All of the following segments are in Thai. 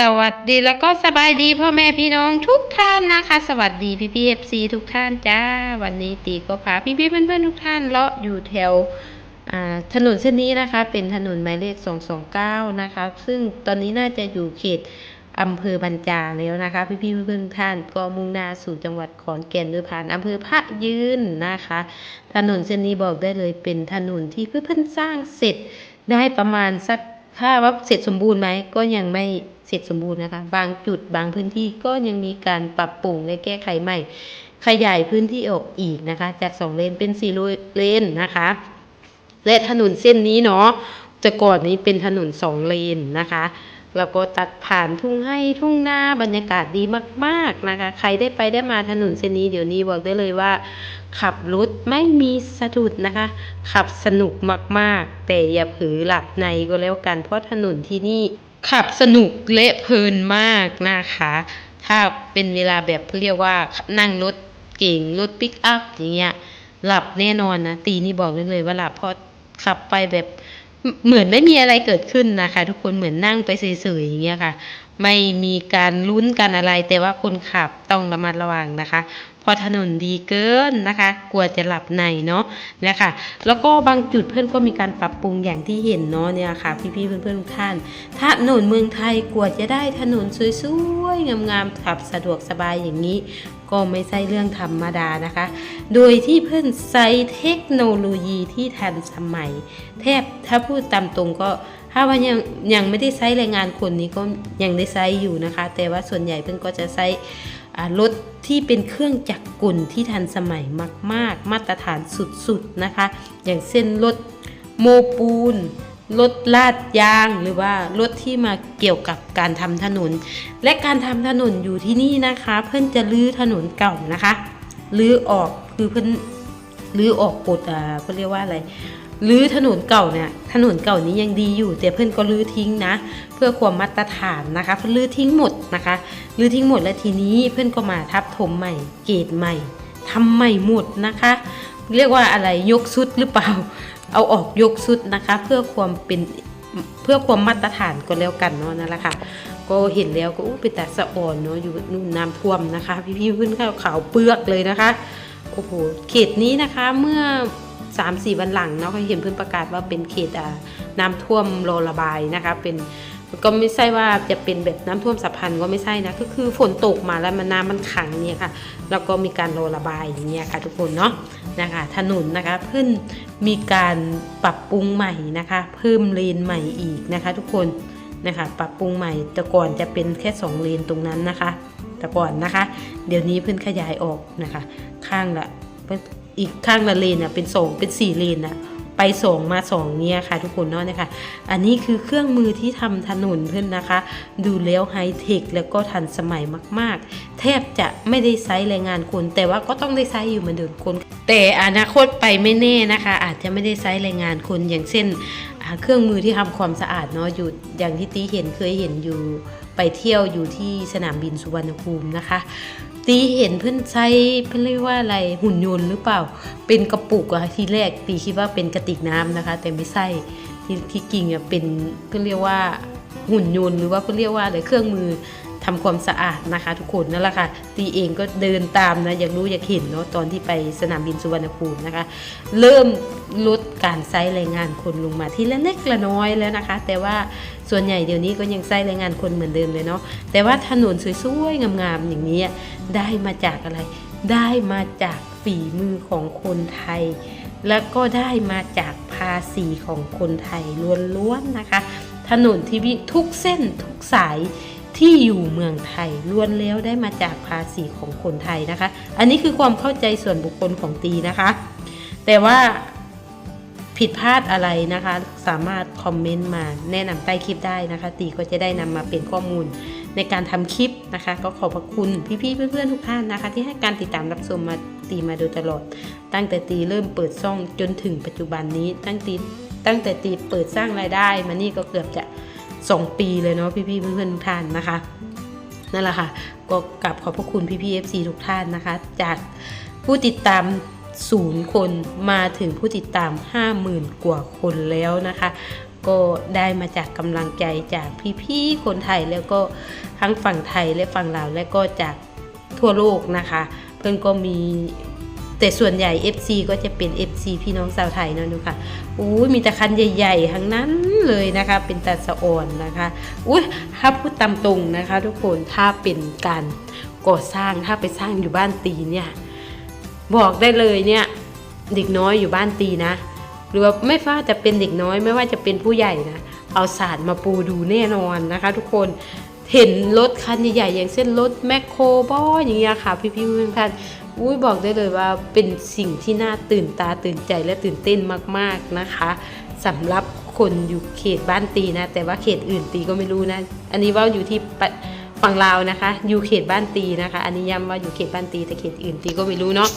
สวัสดีแล้วก็สบายดีพ่อแม่พี่น้องทุกท่านนะคะ สวัสดีพี่พี่เอฟซีทุกท่านจ้า วันนี้ตีก็พาพี่พี่เพื่อนๆทุกท่านเลาะอยู่แถวถนนเส้นนี้นะคะ เป็นถนนหมายเลข 229 นะคะ ซึ่งตอนนี้น่าจะอยู่เขตอำเภอบรรจาแล้วนะคะ พี่พี่เพื่อนท่านก็มุ่งหน้าสู่จังหวัดขอนแก่นโดยผ่านอำเภอพระยืนนะคะ ถนนเส้นนี้บอกได้เลยเป็นถนนที่เพื่อนๆสร้างเสร็จได้ประมาณสักถ้าว่าเสร็จสมบูรณ์ไหมก็ยังไม่ เสร็จสมบูรณ์นะคะ บางจุดบางพื้นที่ก็ยังมีการปรับปรุงและแก้ไขใหม่ ขยายพื้นที่ออกอีกนะคะ จากสองเลนเป็นสี่เลนนะคะ และถนนเส้นนี้เนาะแต่ก่อนนี้เป็นถนนสองเลนนะคะแล้วก็ตัดผ่านทุ่งให้ทุ่งนาบรรยากาศดีมาก ๆนะคะ ใครได้ไปได้มาถนนเส้นนี้เดี๋ยวนี้บอกได้เลยว่า ขับรถไม่มีสะดุดนะคะ ขับสนุกมาก ๆ แต่อย่าเผือหลับในก็แล้วกันเพราะถนนที่นี่ ขับสนุกและเพลินมากนะคะ ถ้าเป็นเวลาแบบเรียกว่านั่งรถเก่งรถปิกอัพอย่างเงี้ยหลับแน่นอนนะตีนี่บอกได้เลยว่าหลับเพราะขับไปแบบเหมือนไม่มีอะไรเกิดขึ้นนะคะ ทุกคนเหมือนนั่งไปเฉยๆอย่างเงี้ยค่ะ ไม่มีการลุ้นกันอะไรแต่ว่าคนขับต้องระมัดระวังนะคะ พอถนนดีเกินนะคะ กลัวจะหลับในเนาะนะคะแล้วก็บางจุดเพื่อนก็มีการปรับปรุงอย่างที่เห็นเนาะเนี่ยค่ะ พี่ๆเพื่อนๆทุกท่านถนนเมืองไทยกว่าจะได้ถนนสวยๆงามๆขับสะดวกสบายอย่างนี้ก็ไม่ใช่เรื่องธรรมดานะคะ โดยที่เพื่อนใช้เทคโนโลยีที่ทันสมัย แทบถ้าพูดตามตรงก็ถ้าว่ายังยังไม่ได้ใช้แรงงานคนนี้ก็ยังได้ใช้อยู่นะคะ แต่ว่าส่วนใหญ่เพื่อนก็จะใช้รถ ที่เป็นเครื่องจักรกลที่ทันสมัยมาก ๆ มาตรฐานสุดๆนะคะ อย่างเช่นรถโมปูนรถลาดยางหรือว่ารถที่มาเกี่ยวกับการทำถนน และการทำถนนอยู่ที่นี่นะคะ เพื่อนจะลื้อถนนเก่านะคะลื้อออกคือเพื่อนลื้อออกกฎอ่าเขาเรียกว่าอะไร ลื้อถนนเก่าเนี่ยถนนเก่านี้ยังดีอยู่ แต่เพื่อนก็ลื้อทิ้งนะ เพื่อความมาตรฐานนะคะเพื่อนลื้อทิ้งหมดนะคะลื้อทิ้งหมดแล้วทีนี้เพื่อนก็มาทับถมใหม่ เกรดใหม่ทำใหม่หมดนะคะ เรียกว่าอะไรยกชุดหรือเปล่า เอาออกยกชุดนะคะ เพื่อความเป็นเพื่อความมาตรฐานก็แล้วกันเนาะนั่นแหละค่ะ ก็เห็นแล้วก็อู้เป็นแต่สะอ่อนเนาะอยู่นู่นน้ำท่วมนะคะ พี่ๆขึ้นข้าวขาวเปลือกเลยนะคะโอ้โหเขตนี้นะคะเมื่อ 3าสี่วันหลังเนาะก็เห็นเพื่อนประกาศว่าเป็นเขตน้ำท่วมรอระบายนะคะเป็นก็ไม่ใช่ว่าจะเป็นแบบน้ำท่วมสัพพันก็ไม่ใช่นะก็คือฝนตกมาแล้วมันน้ำมันขังเนี่ยค่ะแล้วก็มีการรอระบายอย่างเงี้ยค่ะทุกคนเนาะนะคะถนนนะคะเพิ่นมีการปรับปรุงใหม่นะคะ เพิ่มเลนใหม่อีกนะคะ ทุกคนนะคะปรับปรุงใหม่แต่ก่อนจะเป็นแค่ 2 เลนตรงนั้นนะคะ แต่ก่อนนะคะ เดี๋ยวนี้เพิ่นขยายออกนะคะ ข้างละ อีกข้างละเลนอะเป็นสองเป็นสี่เลนอะไปสองมาสองเนี่ยค่ะ ทุกคนเนาะนะคะอันนี้คือเครื่องมือที่ทำถนนเพื่อนนะคะ ดูแล้วไฮเทคแล้วก็ทันสมัยมาก ๆ แทบจะไม่ได้ใช้แรงงานคน แต่ว่าก็ต้องได้ใช้อยู่เหมือนเดิมคน แต่อนาคตไปไม่แน่นะคะ อาจจะไม่ได้ใช้แรงงานคนอย่างเช่น เครื่องมือที่ทำความสะอาดเนาะอยู่อย่างที่ตีเห็นเคยเห็นอยู่ไปเที่ยวอยู่ที่สนามบินสุวรรณภูมินะคะ ตีเห็นเพื่อนใช้เพื่อนเรียกว่าอะไรหุ่นยนต์หรือเปล่า เป็นกระปุกอะทีแรกตีคิดว่าเป็นกระติกน้ำนะคะ แต่ไม่ใช่ที่ที่จริงอะเป็นเพื่อนเรียกว่าหุ่นยนต์หรือว่าเพื่อนเรียกว่าอะไรเครื่องมือ ทำความสะอาดนะคะ ทุกคนนั่นแหละค่ะ ตีเองก็เดินตามนะอยากรู้อยากเห็นเนาะตอนที่ไปสนามบินสุวรรณภูมินะคะ เริ่มลดการใช้แรงงานคนลงมาทีละเล็กละน้อยแล้วนะคะ แต่ว่าส่วนใหญ่เดี๋ยวนี้ก็ยังใช้แรงงานคนเหมือนเดิมเลยเนาะแต่ว่าถนนสวยๆงามๆอย่างนี้ได้มาจากอะไร ได้มาจากฝีมือของคนไทย แล้วก็ได้มาจากภาษีของคนไทยล้วนๆนะคะ ถนนที่วิ่งทุกเส้นทุกสาย ที่อยู่เมืองไทยล้วนแล้วได้มาจากภาษีของคนไทยนะคะ อันนี้คือความเข้าใจส่วนบุคคลของตีนะคะ แต่ว่าผิดพลาดอะไรนะคะ สามารถคอมเมนต์มาแนะนำใต้คลิปได้นะคะ ตีก็จะได้นำมาเป็นข้อมูลในการทำคลิปนะคะ ก็ขอบพระคุณพี่ๆเพื่อนๆทุกท่านนะคะ ที่ให้การติดตามรับชมมาตีมาโดยตลอด ตั้งแต่ตีเริ่มเปิดซ่องจนถึงปัจจุบันนี้ตั้งตีตั้งแต่ตีเปิดสร้างรายได้มานี่ก็เกือบจะ 2 ปีเลยเนาะพี่ๆเพื่อนๆทุกท่านนะคะนั่นแหละค่ะก็กลับขอบพระคุณพี่ๆ FC ทุกท่านนะคะ จากผู้ติดตามศูนย์คนมาถึงผู้ติดตาม 50,000 กว่าคนแล้วนะคะ ก็ได้มาจากกำลังใจจากพี่ๆ คนไทยแล้วก็ทั้งฝั่งไทยและฝั่งลาวและก็จากทั่วโลกนะคะ เพื่อนก็มี แต่ส่วนใหญ่ FC ก็จะเป็น FC พี่น้องชาวไทยเนะดูค่ะอู้มีแต่คันใหญ่ๆทั้งนั้นเลยนะคะ เป็นตาสะอ่อนนะคะอุ้ยถ้าพูดตามตรงนะคะ ทุกคนถ้าเป็นการก่อสร้างถ้าไปสร้างอยู่บ้านตีเนี่ยบอกได้เลยเนี่ยเด็กน้อยอยู่บ้านตีนะ หรือว่าไม่ว่าจะเป็นเด็กน้อยไม่ว่าจะเป็นผู้ใหญ่นะเอาศาสารมาปูดูแน่นอนนะคะ ทุกคน เห็นรถคันใหญ่ๆอย่างเช่นรถแมคโครบออย่างเงี้ยค่ะ พี่ๆเพื่อนๆอุ้ยบอกได้เลยว่าเป็นสิ่งที่น่าตื่นตาตื่นใจและตื่นเต้นมากๆนะคะสำหรับคนอยู่เขตบ้านตีนะ แต่ว่าเขตอื่นตีก็ไม่รู้นะ อันนี้ว่าอยู่ที่ฝั่งลาวนะคะ อยู่เขตบ้านตีนะคะ อันนี้ย้ำว่าอยู่เขตบ้านตีแต่เขตอื่นตีก็ไม่รู้เนาะ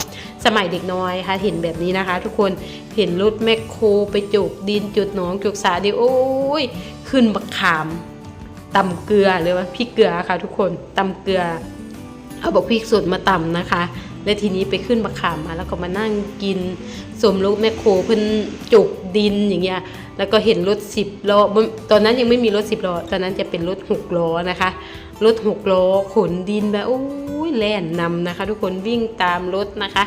สมัยเด็กน้อยค่ะ เห็นแบบนี้นะคะ ทุกคนเห็นรถแมคโครไปจุกดินจุดหนองจุกสาดิโอ้ยขึ้นบักขาม ตำเกลือหรือว่าพริกเกลือค่ะทุกคนตำเกลือ เอาบอกพริกสดมาตำนะคะ และทีนี้ไปขึ้นบักขามมาแล้วก็มานั่งกินสวมรถแมคโครเพิ่นจุกดินอย่างเงี้ยแล้วก็เห็นรถสิบล้อตอนนั้นยังไม่มีรถสิบล้อตอนนั้นจะเป็นรถหกล้อนะคะรถหกล้อขนดินแบบโอ้ยแล่นนำนะคะ ทุกคนวิ่งตามรถนะคะ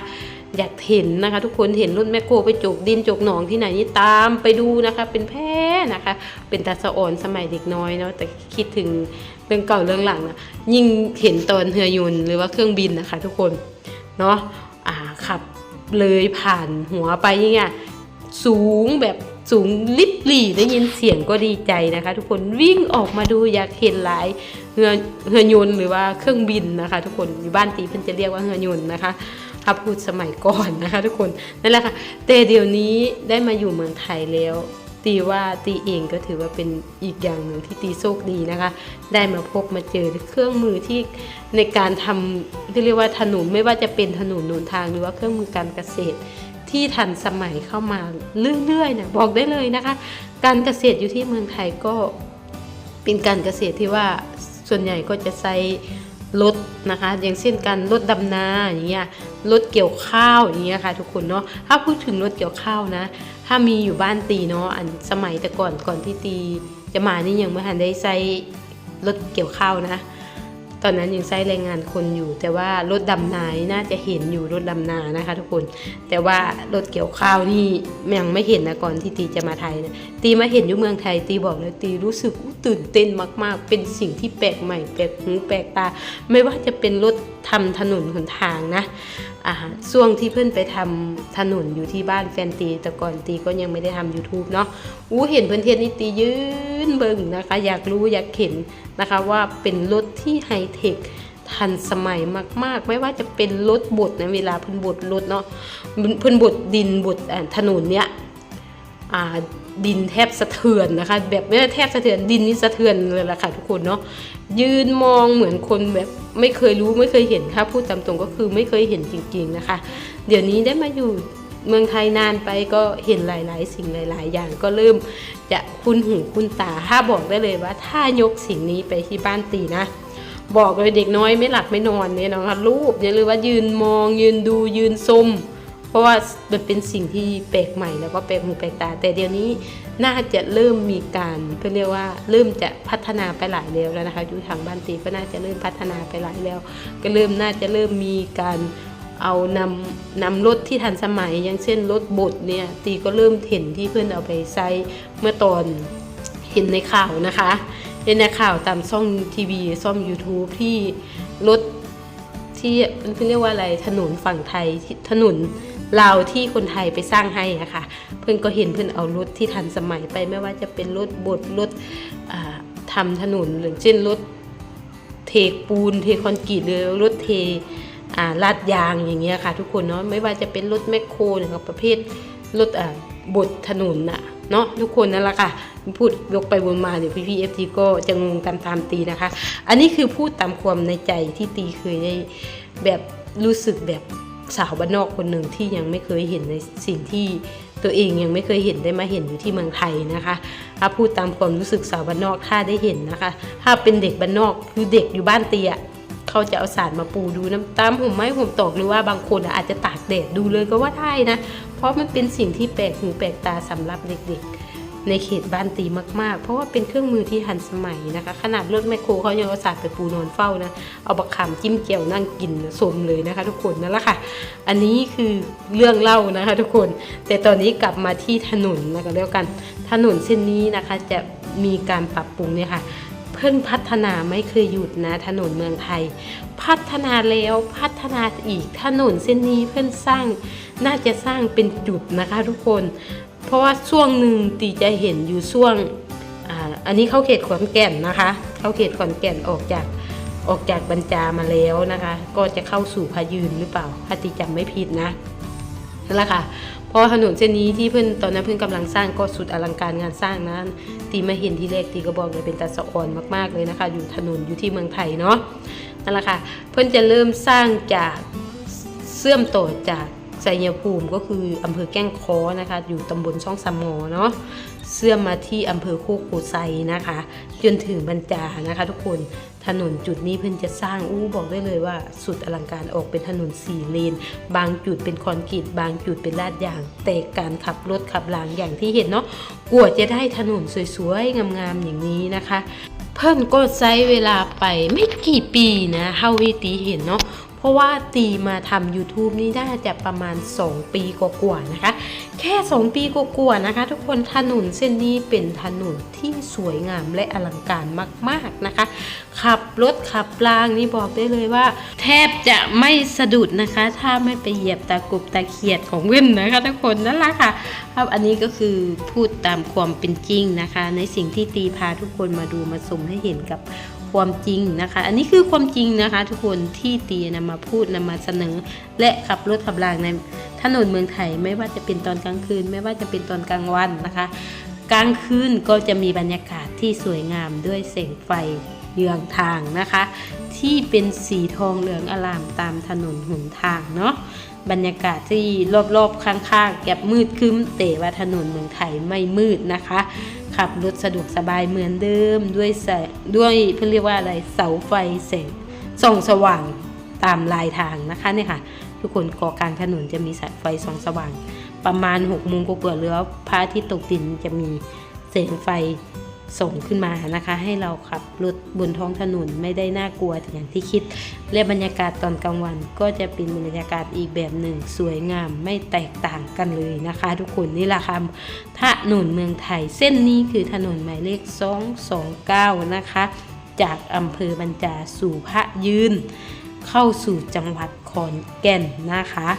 อยากเห็นนะคะ ทุกคนเห็นรถแมคโครไปจกดินจกหนองที่ไหนนี่ตามไปดูนะคะ เป็นแพ้นะคะ เป็นตาสะอ่อนสมัยเด็กน้อยเนาะแต่คิดถึงเรื่องเก่าเรื่องหลังนะยิ่งเห็นตอนเรือยนต์หรือว่าเครื่องบินนะคะ ทุกคนเนาะอ่าขับเลยผ่านหัวไปย่างเงี้ยสูงแบบสูงลิบหลี่ได้ยินเสียงก็ดีใจนะคะ ทุกคนวิ่งออกมาดูอยากเห็นหลายเรือเรือยนต์หรือว่าเครื่องบินนะคะ ทุกคนอยู่บ้านตีเพิ่นจะเรียกว่าเรือยนต์นะคะ ถ้าพูดสมัยก่อนนะคะทุกคนนั่นแหละค่ะแต่เดี๋ยวนี้ได้มาอยู่เมืองไทยแล้ว ตีว่าตีเองก็ถือว่าเป็นอีกอย่างหนึ่งที่ตีโชคดีนะคะ ได้มาพบมาเจอเครื่องมือที่ในการทำที่เรียกว่าถนนไม่ว่าจะเป็นถนนหนทางหรือว่าเครื่องมือการเกษตรที่ทันสมัยเข้ามาเรื่อยๆนะบอกได้เลยนะคะ การเกษตรอยู่ที่เมืองไทยก็เป็นการเกษตรที่ว่าส่วนใหญ่ก็จะใช้ รถนะคะ อย่างเช่นการรถดำนาอย่างเงี้ยรถเกี่ยวข้าวอย่างเงี้ยค่ะทุกคนเนาะถ้าพูดถึงรถเกี่ยวข้าวนะ ถ้ามีอยู่บ้านตีเนาะอันสมัยแต่ก่อนก่อนที่ตีจะมานี่ยังไม่ทันได้ใช้รถเกี่ยวข้าวนะ ตอนนั้นยังใช้แรงงานคนอยู่ แต่ว่ารถดำนานี่น่าจะเห็นอยู่รถดำนานะคะ ทุกคน แต่ว่ารถเกี่ยวข้าวนี่ยังไม่เห็นนะก่อนที่ตีจะมาไทยนะตีมาเห็นอยู่เมืองไทยตีบอกเลยตีรู้สึกตื่นเต้นมาก ๆ เป็นสิ่งที่แปลกใหม่แปลกหูแปลกตา ไม่ว่าจะเป็นรถ ทำถนนหนทางนะอ่าช่วงที่เพื่อนไปทำถนนอยู่ที่บ้านแฟนตี แต่ก่อนตีก็ยังไม่ได้ทำ YouTube เนาะอู้เห็นเพื่อนเทศนี่ตียืนเบิ่งนะคะ อยากรู้อยากเห็นนะคะว่าเป็นรถที่ไฮเทคทันสมัยมาก ๆ ไม่ว่าจะเป็นรถบดนะเวลาเพิ่นบดรถเนาะเพิ่นบดดินบดถนนเนี้ยอ่า ดินแทบสะเทือนนะคะ แบบไม่ได้แทบสะเทือนดินนี่สะเทือนเลยล่ะค่ะทุกคนเนาะยืนมองเหมือนคนแบบไม่เคยรู้ไม่เคยเห็นค่ะพูดตามตรงก็คือไม่เคยเห็นจริง ๆนะคะ เดี๋ยวนี้ได้มาอยู่เมืองไทยนานไปก็เห็นหลาย ๆ สิ่งหลาย ๆ อย่างก็เริ่มจะคุ้นหูคุ้นตาถ้าบอกได้เลยว่าถ้ายกสิ่งนี้ไปที่บ้านตีนะ บอกเลยเด็กน้อยไม่หลับไม่นอนเนี่ยนะคะรูปอย่าลืมว่ายืนมองยืนดูยืนชม เพราะว่ามันเป็นสิ่งที่แปลกใหม่แล้วก็แปลกหูแปลกตา แต่เดี๋ยวนี้น่าจะเริ่มมีการเพื่อเรียกว่าเริ่มจะพัฒนาไปหลายแล้วแล้วนะคะอยู่ทางบ้านตีก็น่าจะเริ่มพัฒนาไปหลายแล้ว ก็เริ่มน่าจะเริ่มมีการเอานำนำรถที่ทันสมัย อย่างเช่นรถบดเนี่ยตีก็เริ่มเห็นที่เพื่อนเอาไปใช้เมื่อตอนเห็นในข่าวนะคะเห็นในข่าวตามช่องทีวีช่อง YouTube ที่รถที่มันเรียกว่าอะไรถนนฝั่งไทยถนน ลาที่คนไทยไปสร้างให้อะค่ะ เพื่อนก็เห็นเพื่อนเอารถที่ทันสมัยไปไม่ว่าจะเป็นรถบดรถอ่าทำถนนหรือเช่นรถเทปูน เทคอนกรีตหรือรถเทลาดยางอย่างเงี้ยค่ะ ทุกคนเนาะไม่ว่าจะเป็นรถแมคโครหรือประเภทรถบดถนนน่ะเนาะทุกคนนั่นแหละค่ะพูดยกไปวนมาเดี๋ยวพี่พีเอฟทีก็จะงงตามตามตีนะคะ อันนี้คือพูดตามความในใจที่ตีเคยได้แบบรู้สึกแบบ สาวบ้านนอกคนหนึ่งที่ยังไม่เคยเห็นในสิ่งที่ตัวเองยังไม่เคยเห็นได้มาเห็นอยู่ที่เมืองไทยนะคะถ้าพูดตามความรู้สึกสาวบ้านนอกถ้าได้เห็นนะคะ ถ้าเป็นเด็กบ้านนอกคือเด็กอยู่บ้านเตียเขาจะเอาสารมาปูดูน้ำตามห่มไม้ห่มตอกหรือว่าบางคนอาจจะตากแดดดูเลยก็ว่าได้นะ เพราะมันเป็นสิ่งที่แปลกหูแปลกตาสำหรับเด็กๆ ในเขตบ้านตีมาก ๆ เพราะว่าเป็นเครื่องมือที่ทันสมัยนะคะ ขนาดรถแมคโครเขายังเอาสาดไปปูนอนเฝ้านะ เอาบักขามจิ้มเจียวนั่งกินสมเลยนะคะ ทุกคนนั่นแหละค่ะ อันนี้คือเรื่องเล่านะคะ ทุกคน แต่ตอนนี้กลับมาที่ถนนนะคะแล้วกัน ถนนเส้นนี้นะคะจะมีการปรับปรุงเนี่ยค่ะเพิ่นพัฒนาไม่เคยหยุดนะ ถนนเมืองไทย พัฒนาแล้วพัฒนาอีกถนนเส้นนี้เพิ่นสร้างน่าจะสร้างเป็นจุดนะคะ ทุกคน เพราะว่าช่วงหนึ่งตีจะเห็นอยู่ช่วงอ,อันนี้เข้าเขตขอนแก่นนะคะ เข้าเขตขอนแก่นออกจากออกจากบรรจามาแล้วนะคะ ก็จะเข้าสู่พายืนหรือเปล่าถ้าตีจำไม่ผิดนะนั่นแหละค่ะเพราะถนนเส้นนี้ที่เพื่อนตอนนั้นเพื่อนกำลังสร้างก็สุดอลังการงานสร้างนะตีมาเห็นที่แรกตีก็บอกเลยเป็นตาสะออนมากๆเลยนะคะ อยู่ถนนอยู่ที่เมืองไทยเนาะนั่นแหละค่ะ เพื่อนจะเริ่มสร้างจากเสื่อมต่อจาก ไสยภูมิก็คืออำเภอแก้งคอนะคะ อยู่ตำบลช่องสามหมอเนาะเสื่อมมาที่อำเภอโคกโพไซนะคะ จนถึงบรรจานะคะ ทุกคนถนนจุดนี้เพิ่นจะสร้างอู้บอกได้เลยว่า สุดอลังการออกเป็นถนนสี่เลน บางจุดเป็นคอนกรีตบางจุดเป็นลาดยาง แต่การขับรถขับรางอย่างที่เห็นเนาะกว่าจะได้ถนนสวยๆงามๆอย่างนี้นะคะ เพิ่นก็ใช้เวลาไปไม่กี่ปีนะเฮาวิตีเห็นเนาะ เพราะว่าตีมาทำ YouTube นี่น่าจะประมาณ 2 ปีกว่าๆนะคะ แค่ 2 ปีกว่าๆนะคะ ทุกคนถนนเส้นนี้เป็นถนนที่สวยงามและอลังการมากๆนะคะ ขับรถขับรางนี่บอกได้เลยว่า แทบจะไม่สะดุดนะคะ ถ้าไม่ไปเหยียบตะกรุบตะเขียดของเว้นนะคะทุกคนนั่นแหละค่ะครับอันนี้ก็คือพูดตามความเป็นจริงนะคะ ในสิ่งที่ตีพาทุกคนมาดูมาชมให้เห็นกับ ความจริงนะคะ อันนี้คือความจริงนะคะ ทุกคนที่ตีนำมาพูดนำมาเสนอ และขับรถขับรางในถนนเมืองไทยไม่ว่าจะเป็นตอนกลางคืน ไม่ว่าจะเป็นตอนกลางวันนะคะ กลางคืนก็จะมีบรรยากาศที่สวยงามด้วยแสงไฟเยืองทางนะคะ ที่เป็นสีทองเหลืองอลามตามถนนหนทางเนาะบรรยากาศที่รอบๆข้างๆแกบมืดคึ้มแต่ว่าถนนเมืองไทยไม่มืดนะคะ ขับรถสะดวกสบายเหมือนเดิมด้วยแสด้วยเพื่อเรียกว่าอะไรเสาไฟแสงส่องสว่างตามลายทางนะคะเนี่ยค่ะ ทุกคนก่อกลางถนนจะมีสายไฟส่องสว่าง ประมาณ6กโมงกว่าๆหรือว่าพระอาทิตย์ตกดินจะมีแสงไฟ ส่งขึ้นมานะคะ ให้เราขับรถบนท้องถนนไม่ได้น่ากลัวอย่างที่คิด และบรรยากาศตอนกลางวัน ก็จะเป็นบรรยากาศอีกแบบหนึ่ง สวยงามไม่แตกต่างกันเลยนะคะ ทุกคนนี่แหละค่ะถนนเมืองไทย เส้นนี้คือถนนหมายเลข 229 นะคะ จากอำเภอบรรจาสู่พระยืน เข้าสู่จังหวัดขอนแก่นนะคะ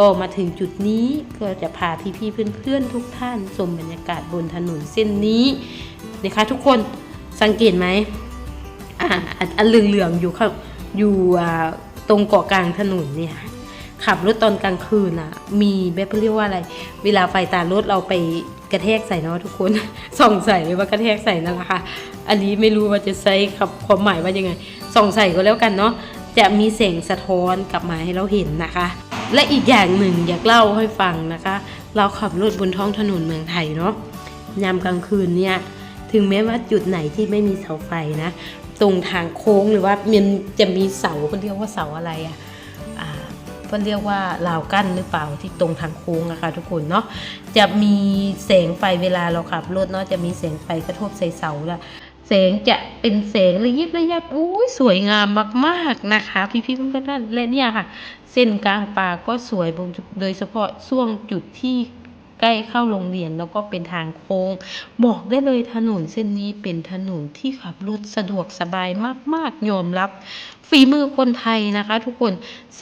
ก็มาถึงจุดนี้ก็จะพาพี่ๆเพื่อนๆทุกท่านชมบรรยากาศบนถนนเส้นนี้นะคะทุกคนสังเกตไหมอ่าอันเหลืองๆอยู่ข้างอยู่ตรงเกาะกลางถนนเนี่ยขับรถตอนกลางคืนอะมีแบบเรียกว่าอะไร เวลาไฟตารถเราไปกระแทกใส่เนาะทุกคนส่องใส่หรือว่ากระแทกใส่นั่นแหละค่ะ อันนี้ไม่รู้ว่าจะใช้คำความหมายว่ายังไงส่องใส่ก็แล้วกันเนาะจะมีแสงสะท้อนกลับมาให้เราเห็นนะคะ และอีกอย่างหนึ่งอยากเล่าให้ฟังนะคะ เราขับรถบนท้องถนนเมืองไทยเนาะยามกลางคืนเนี่ยถึงแม้ว่าจุดไหนที่ไม่มีเสาไฟนะ ตรงทางโค้งหรือว่ามันจะมีเสาเขาเรียกว่าเสาอะไรอะอ่าเพื่อนเรียกว่าราวกั้นหรือเปล่าที่ตรงทางโค้งนะคะทุกคนเนาะจะมีแสงไฟเวลาเราขับรถเนาะจะมีแสงไฟกระทบใส่เสาละแสงจะเป็นแสงระยิบระยับอุ้ยสวยงามมากๆนะคะ พี่ๆเพื่อนๆและเนี่ยค่ะ เส้นกลางป่าก็สวยโดยเฉพาะช่วงจุดที่ใกล้เข้าโรงเรียนแล้วก็เป็นทางโค้ง บอกได้เลยถนนเส้นนี้เป็นถนนที่ขับรถสะดวกสบายมากๆยอมรับ ฝีมือคนไทยนะคะ ทุกคน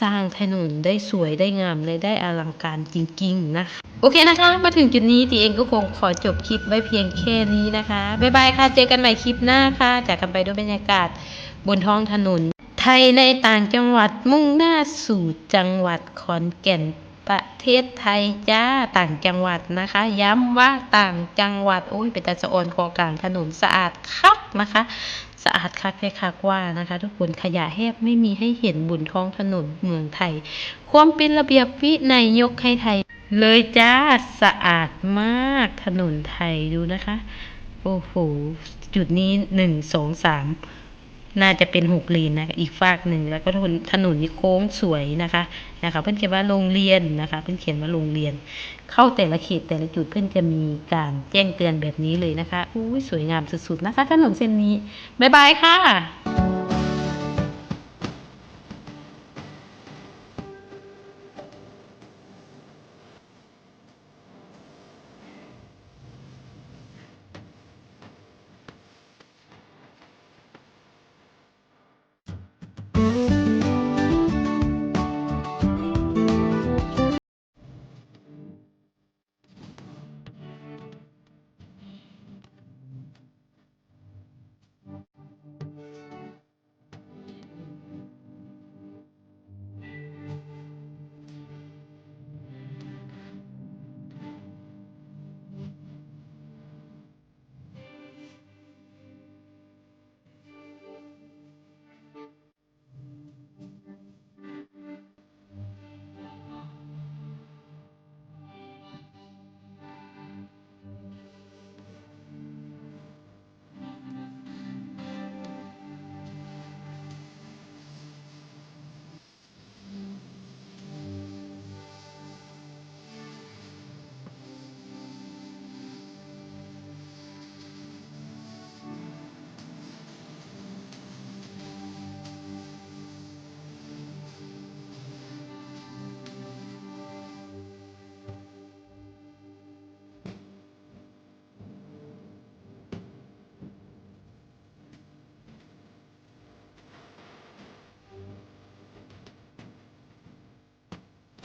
สร้างถนนได้สวยได้งามและได้อลังการจริงๆนะคะโอเคนะคะ มาถึงจุดนี้ตีเองก็คงขอจบคลิปไว้เพียงแค่นี้นะคะบ๊ายบายค่ะเจอกันใหม่คลิปหน้าค่ะจากกันไปด้วยบรรยากาศบนท้องถนน ไทยในต่างจังหวัดมุ่งหน้าสู่จังหวัดขอนแก่นประเทศไทยจ้าต่างจังหวัดนะคะ ย้ำว่าต่างจังหวัดโอ้ยเป็นตาสะออนคอกลางถนนสะอาดคักนะคะ สะอาดคักแค่คักว่านะคะ ทุกคนขยะแหบไม่มีให้เห็นบนท้องถนนเมืองไทย ความเป็นระเบียบวินัยยกให้ไทย เลยจ้าสะอาดมากถนนไทยดูนะคะ โอ้โหจุดนี้หนึ่งสองสาม น่าจะเป็นหกเลนนะอีกฝากหนึ่งแล้วก็ถนนถนนนี่โค้งสวยนะคะนะคะเพื่อนเขียนว่าโรงเรียนนะคะ เพื่อนเขียนว่าโรงเรียน เข้าแต่ละเขตแต่ละจุดเพื่อนจะมีการแจ้งเตือนแบบนี้เลยนะคะอุ้ยสวยงามสุดๆนะคะถนนเส้นนี้บ๊ายบายค่ะ